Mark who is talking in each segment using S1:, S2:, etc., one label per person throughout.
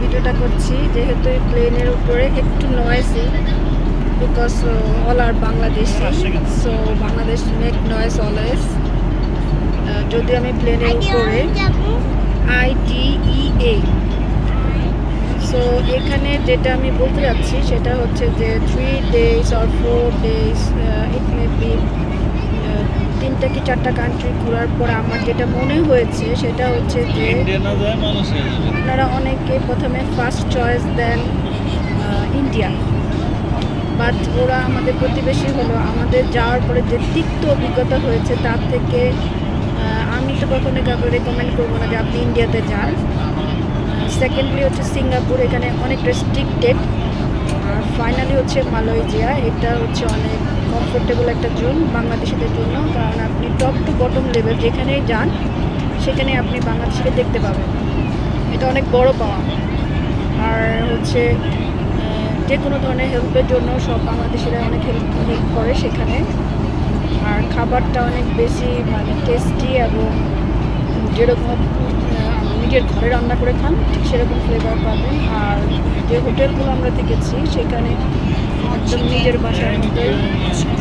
S1: ভিডিওটা করছি। যেহেতু এই প্লেনের উপরে একটু noisy because all are Bangladeshi so Bangladesh make noise always যদি আমি প্লেনের উপরে I T E A so এখানে যেটা আমি বলতে যাচ্ছি সেটা হচ্ছে যে three days or four days তিনটা কি চারটা কান্ট্রি ঘোরার পর আমার যেটা মনে হয়েছে সেটা হচ্ছে যে আপনারা অনেকে প্রথমে first choice then India but ওরা আমাদের প্রতিবেশী হলো। আমাদের যাওয়ার পরে যে তিক্ত অভিজ্ঞতা হয়েছে তার থেকে আমি তো কখনো কাউকে রেকমেন্ড করব না যে আপনি ইন্ডিয়াতে যান। সেকেন্ডলি হচ্ছে সিঙ্গাপুর এখানে অনেক রেস্ট্রিক্টেড আর ফাইনালি হচ্ছে মালয়েশিয়া এটা হচ্ছে অনেক কমফোর্টেবল একটা জোন বাংলাদেশিদের জন্য, কারণ আপনি টপ টু বটম লেভেল যেখানেই যান, সেখানে আপনি বাংলাদেশিকে দেখতে পাবেন। এটা অনেক বড় পাওয়া। আর হচ্ছে যে কোনো ধরনের হেল্পের জন্য সব বাংলাদেশিরা অনেক হেল্প হেল্প করে সেখানে। আর খাবারটা অনেক বেশি মানে টেস্টি এবং যেরকম নিজের ঘরে রান্না করে খান, ঠিক সেরকম ফ্লেভার পাবেন। আর যে হোটেলগুলো আমরা দেখেছি, সেখানে একদম নিজের বাসার মতোই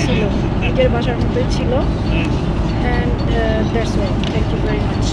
S1: ছিল। নিজের বাসার মতোই ছিল। And that's why thank you very much